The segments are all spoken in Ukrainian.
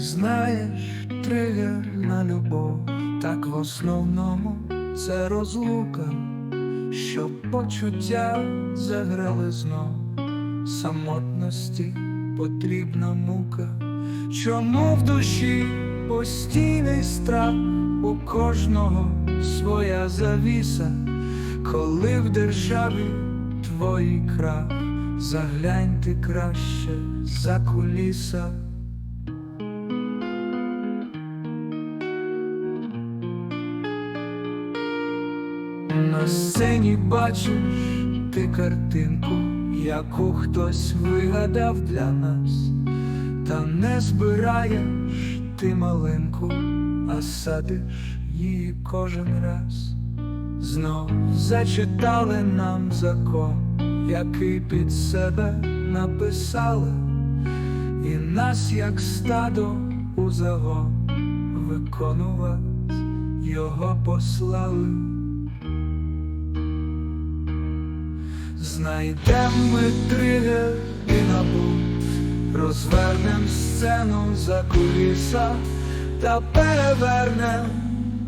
знаєш, тригер на любов, так в основному це розлука, щоб почуття заграли знов, самотності потрібна мука. Чому в душі постійний страх, у кожного своя завіса, коли в державі твої крах, заглянь ти краще за куліса. На сцені бачиш ти картинку, яку хтось вигадав для нас, та не збираєш ти малинку, а садиш її кожен раз. Знов зачитали нам закон, який під себе написали, і нас, як стадо у загон, виконувати його послали. Знайдем ми тригер і набут, розвернем сцену за куліса та перевернем.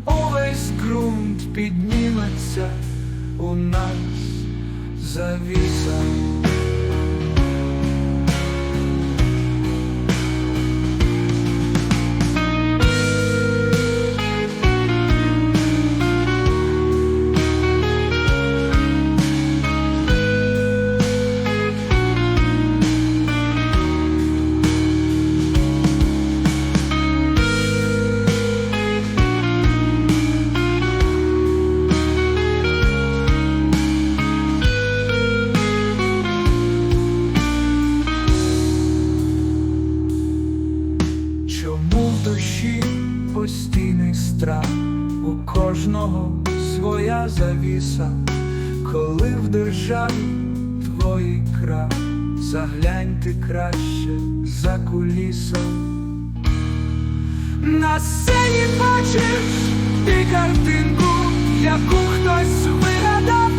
Увесь ґрунт підніметься. У нас завіса. Страх, у кожного своя завіса, коли в державі твої крах, заглянь ти краще за куліса. На сцені бачиш ти картинку, яку хтось вигадав